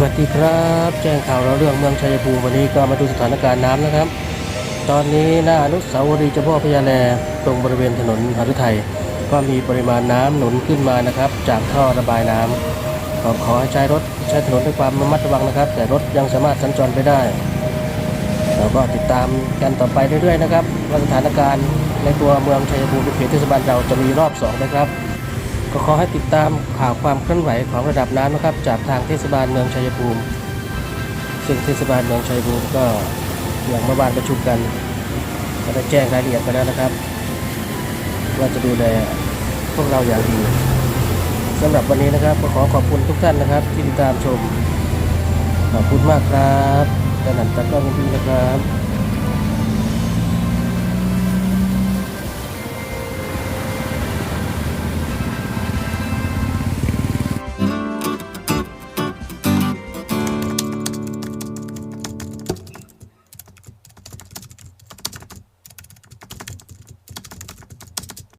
สวัสดีครับ แจ้งข่าวเราเรื่องเมืองชัยภูมิวันนี้ก็มาดูสถานการณ์น้ำนะครับ ตอนนี้หน้าอนุสาวรีย์เจ้าพ่อพญาแลตรงบริเวณถนนหฤทัยก็มีปริมาณน้ำหนุนขึ้นมานะครับ จากท่อระบายน้ำก็ขอให้ใช้รถใช้ถนนด้วยความระมัดระวังนะครับ แต่รถยังสามารถสัญจรไปได้เราก็ติดตามกันต่อไปเรื่อยๆนะครับว่าสถานการณ์ในตัวเมืองชัยภูมิเขตเทศบาลเราจะมีรอบสองนะครับ ก็ขอให้ติดตามข่าวความเคลื่อนไหวของระดับน้ำนะครับ จากทางเทศบาลเมืองชัยภูมิ ซึ่งเทศบาลเมืองชัยภูมิก็อย่างเมื่อวานประชุมกันก็ได้แจ้งรายละเอียดไปแล้วนะครับ ว่าจะดูแลพวกเราอย่างดีสำหรับวันนี้นะครับก็ขอขอบคุณทุกท่านนะครับ ที่ติดตามชม ขอบคุณมากครับกระหน่ำตะกล้องพี่นะครับ